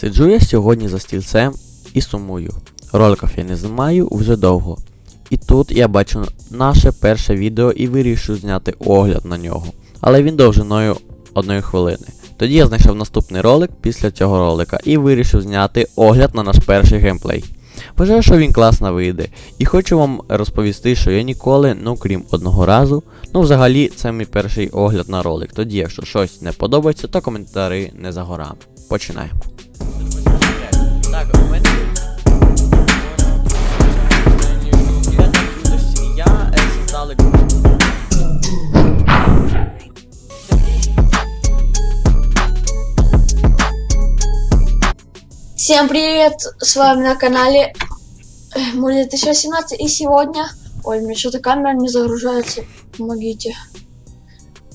Сиджу я сьогодні за стільцем і сумую. Роликів я не знімаю вже довго. І тут я бачу наше перше відео і вирішую зняти огляд на нього. Але він довжиною одної хвилини. Тоді я знайшов наступний ролик після цього ролика і вирішив зняти огляд на наш перший геймплей. Вважаю, що він класно вийде. І хочу вам розповісти, що я ніколи, ну крім одного разу, ну взагалі це мій перший огляд на ролик. Тоді, якщо щось не подобається, то коментарі не за горами. Починаємо. Всем привет! С вами на канале э, Мур 2018 и сегодня... Ой, меня что-то камера не загружается. Помогите.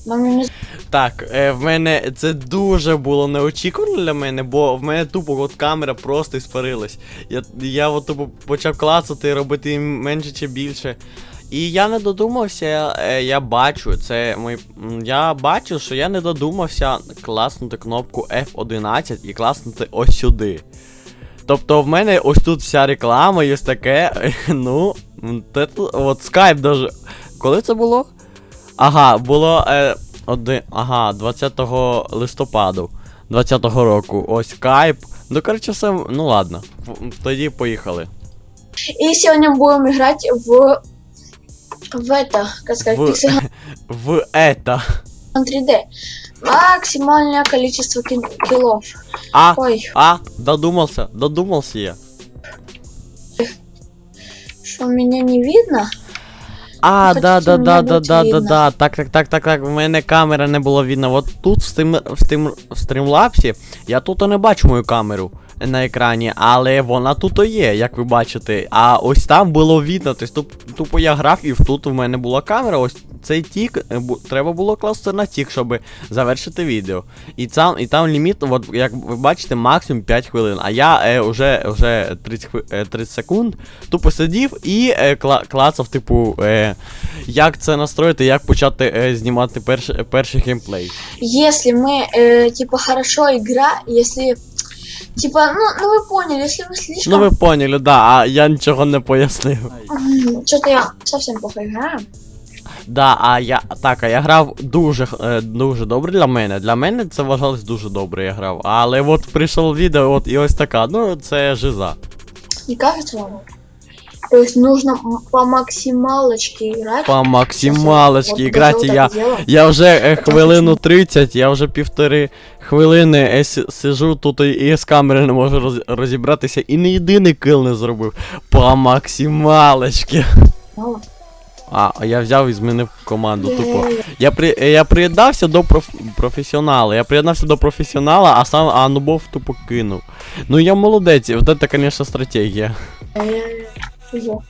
Не... Так, е, в мене це дуже було неочікувано для мене, бо в мене тупо от камера просто іспарилась. Я, я от тупо почав клацати, робити менше чи більше. І я не додумався, е, я бачу, це мій. Я бачу, що я не додумався класнути кнопку F11 і класнути ось сюди. Тобто в мене ось тут вся реклама, є таке. Ну, те, от скайп даже. Коли це було? Ага, було е, один, ага, 20 листопаду 20-го року. Ось скайп. Ну, коротше, все, ну ладно. Тоді поїхали. И сегодня будем играть в... В это, как сказать, В, Pixel в это. 3D. Максимальное количество кин- киллов. А, Ой, а, додумався, додумався я. что меня не видно? А, Ну, да, хотите да, мене да, да, бути да, да, видно? да. Так, так, так, так, так. В мене камера не було видно. От тут в стрім, в стрім, в стрімлапсі я тут не бачу мою камеру На екрані, але вона тут є, як ви бачите. А ось там було видно. Тобто туп- тупо я грав і тут у мене була камера. Ось цей тік е, треба було класти на тік, щоб завершити відео. І там, і там ліміт, от як ви бачите, максимум 5 хвилин. А я е, вже, вже 30, е, 30 секунд тупо сидів і е, кла- клацав, типу, е, як це настроїти, як почати е, знімати перш, перший геймплей. Если мы, э, типа, хорошо игра, если... Типа, ну, ну вы поняли, если мы слишком... Ну ви поняли, да, а я нічого не пояснив. Что-то я совсем плохо играю. Да, а я так, а я грав дуже е, дуже добре для мене. Для мене це вважалось дуже добре, я грав. Але от прийшло відео, от і ось така, ну це жиза. Не кажется вам? То есть нужно по максималочке играть. По максималочці Вот даже вот я. так. Я вже е, хвилину 30, я вже півтори хвилини е, сижу тут і, і з камери не можу роз, розібратися, і не єдиний кил не зробив. По максималочці. А, я взяв і змінив команду, тупо. Я при е, я приєднався до проф, професіонала. Я приєднався до професіонала, а сам а нубов тупо кинув. Ну я молодець, от це, звісно, стратегія. Фу.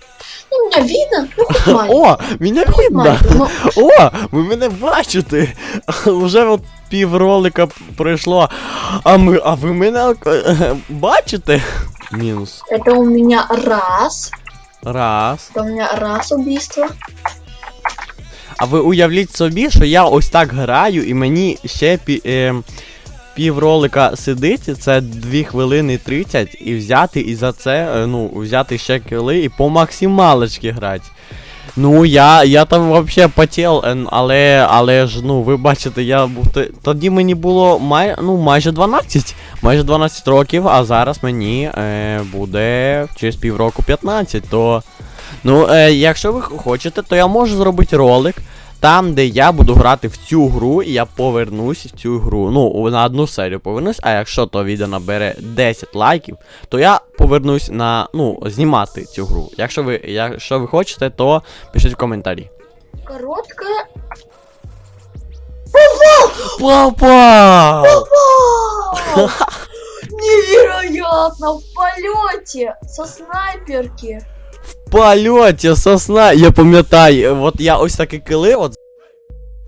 Ну, меня видно? Ну, хоть маленько. О, мене видно! Ну, О, ви мене бачите! Вже от пів ролика пройшло. А ми. А ви мене е, бачите? Мінус. это у меня раз. Раз. Это у меня раз убийство. А ви уявіть собі, що я ось так граю, і мені ще пі, е, пів ролика сидить, це 2 хвилини 30, і взяти і за це, е, ну, взяти ще кили і по максималочки грати. Ну, я, я там потів, е, але, але ж, ну, ви бачите, я був. Тоді мені було май, ну, майже 12. Майже 12 років, а зараз мені е, буде через півроку 15, то. Ну, е, якщо ви хочете, то я можу зробити ролик. Там, де я буду грати в цю гру, і я повернусь в цю гру. Ну, на одну серію повернусь, а якщо то відео набере 10 лайків, то я повернусь на. ну, знімати цю гру. Якщо ви, якщо ви хочете, то пишіть в коментарі. Короткая. Папа! Вау! Невероятно! В полете! Со снайперки! В польоті сосна. Я пам'ятаю, от я ось таки кили, от.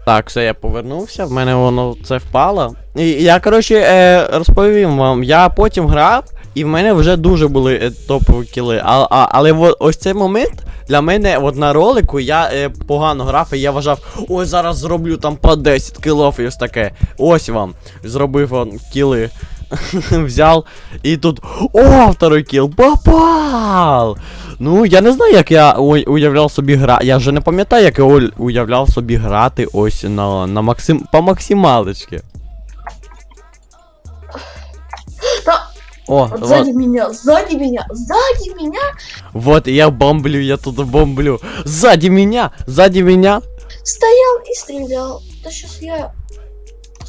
Так, все, я повернувся, в мене воно це впало. І я, коротше, е, розповім вам, я потім грав, і в мене вже дуже були е, топові кіли. А, а, але от, ось цей момент для мене, от на ролику, я е, погано грав, і я вважав, ой, зараз зроблю там по 10 кілов і ось таке. Ось вам. Зробив он, кіли. взяв і тут. О, второй кіл! Попал! Ну, я не знаю, як я уявляв собі гра. Я вже не пам'ятаю, як я уявляв собі грати ось на, на максим... по максималочці. О, вот вот, сзади меня, сзади меня, сзади меня. вот, я бомблю, я тут бомблю. Сзади меня, сзади меня. Стоял и стрелял. Да сейчас я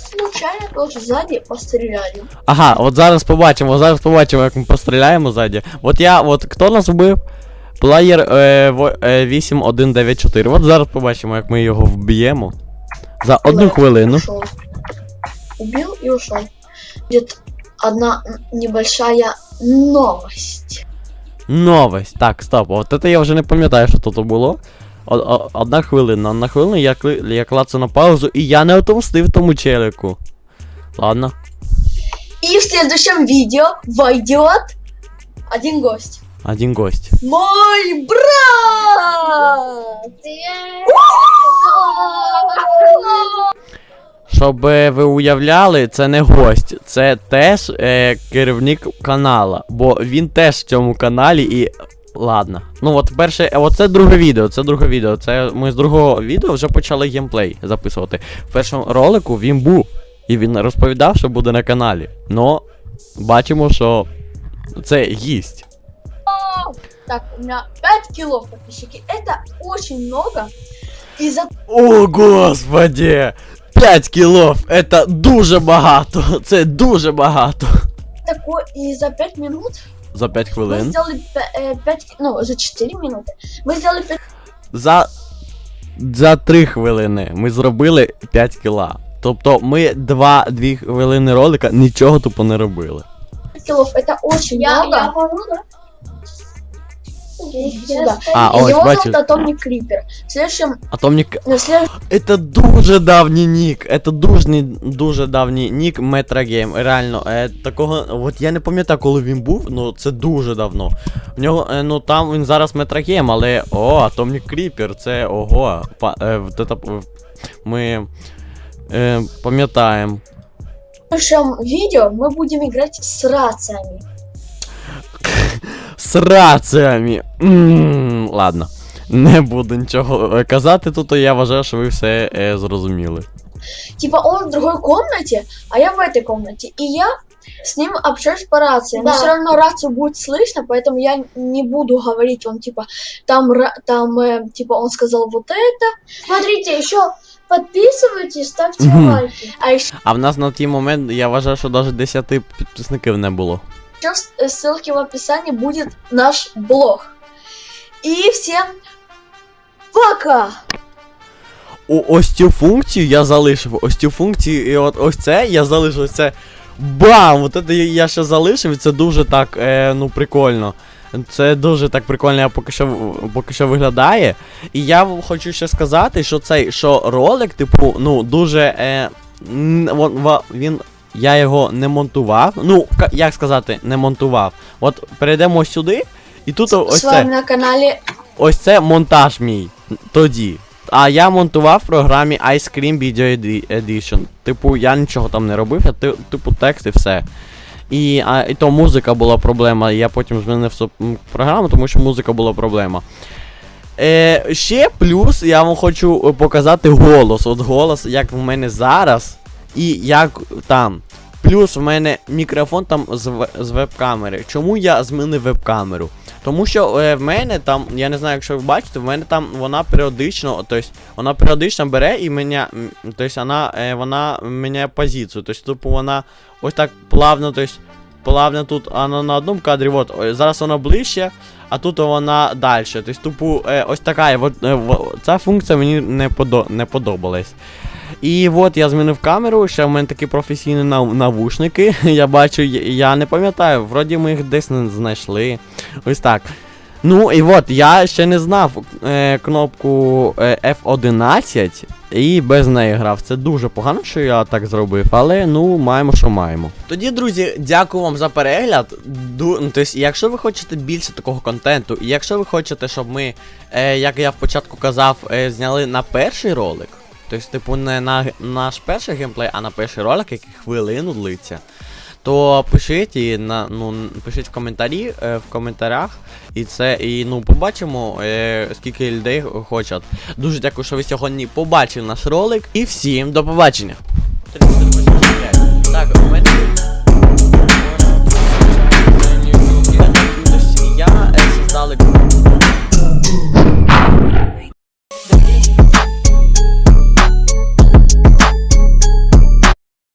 случайно тоже сзади постреляю. Ага, от зараз побачимо, зараз побачимо, як ми постріляємо ззаді. От я, от хто нас вбив? Плеєр е, е, 8194. От зараз побачимо, як ми його вб'ємо. За одну Ладно, хвилину. ушел. Убил и ушел. Одна небольшая новость. Новость. Так, стоп. От це я вже не пам'ятаю, що тут було. Одна хвилина, одна хвилина, я, кли- я клацаю на паузу, і я не отомстив тому челику. Ладно. И в следующем видео войдет один гость. Один гость. Мой брат! Щоб ви уявляли, це не гость, це теж е, керівник канала, бо він теж в цьому каналі і. Ладно. Ну от перше, е, оце друге відео, це друге відео. Це ми з другого відео вже почали геймплей записувати. В першому ролику він був. І він розповідав, що буде на каналі. Но бачимо, що це гість. Так, у меня 5 кило подписчики. Это очень много. И за О, господи! 5 кілов! Це дуже багато! Це дуже багато! такой, и за 5 минут За 5 мы хвилин. сделали 5, ну, за 4 минуты. Мы сделали 5 За. За 3 хвилини ми зробили 5 кіла. Тобто ми 2-2 хвилини ролика нічого тупо не робили. килов. Это очень Я, много. я могу, да? Сюда. А, И ось его бачиш. зовут Атомник Крипер. В следующем, Атомник. на следующем Это дуже давній нік. Это дуже, дуже давній нік Метрогейм. Реально, е, такого. От я не пам'ятаю, коли він був, ну це дуже давно. В нього, е, ну там він зараз Метрогейм, але. О, Атомник Кріпер, це ого. Па, е, вот это, е, ми е, пам'ятаємо. следующем видео мы будем играть с рациями. З раціями. М, Ладно. Не буду нічого е, казати тут, я вважаю, що ви все е, зрозуміли. Типа он в другой комнате, а я в этой комнате. И я с ним общаюсь по рации. Но Да. все равно рацию будет слышно, поэтому я не буду говорить, он типа, там, ра- там, э, типа, он сказал вот это, Смотрите, еще подписывайтесь, ставьте Мгм. лайки. а еще А в нас на той момент, я вважаю, що навіть 10 підписників не було. в ссылке в описании будет наш блог. И всем пока! О, ось цю функцію я залишив. Ось цю функцію, і от ось це я залишив. Це бам! От це я- ще залишив, і це дуже так, е, ну, прикольно. Це дуже так прикольно, я поки що поки що виглядає. І я вам хочу ще сказати, що цей що ролик, типу, ну, дуже. Е, він. Я його не монтував. Ну, як сказати, не монтував. От перейдемо сюди, і тут ось С це. на канале Ось це монтаж мій тоді. А я монтував в програмі Ice Cream Video Edition. Типу, я нічого там не робив, я типу текст і все. І, а, і то музика була проблема. Я потім змінив програму, тому що музика була проблема. Е, ще плюс я вам хочу е, показати голос. От голос, як в мене зараз, і як там. Плюс в мене мікрофон там з, з веб-камери. Чому я змінив веб-камеру? Тому що е, в мене там, я не знаю, якщо ви бачите, в мене там вона періодично, тобто вона періодично бере і мене, тобто вона, е, вона міняє позицію. Тобто, типу, вона ось так плавно, тобто, плавно тут вона на одному кадрі, от, зараз вона ближче, а тут вона далі. Тобто, типу, е, ось така, от, е, ця функція мені не, подо, не подобалась. І от я змінив камеру, ще в мене такі професійні нав- навушники. Я бачу, я, не пам'ятаю, вроді ми їх десь не знайшли. Ось так. Ну і от, я ще не знав е, кнопку е, F11 і без неї грав. Це дуже погано, що я так зробив, але ну маємо, що маємо. Тоді, друзі, дякую вам за перегляд. Ду, ну, тобто, якщо ви хочете більше такого контенту, і якщо ви хочете, щоб ми, е, як я в початку казав, е, зняли на перший ролик. Тобто, типу, не на наш перший геймплей, а на перший ролик, який хвилину длиться. то пишіть і на ну пишіть в коментарі е, в коментарях. І це і ну побачимо, е, скільки людей хочуть. Дуже дякую, що ви сьогодні побачили наш ролик. І всім до побачення.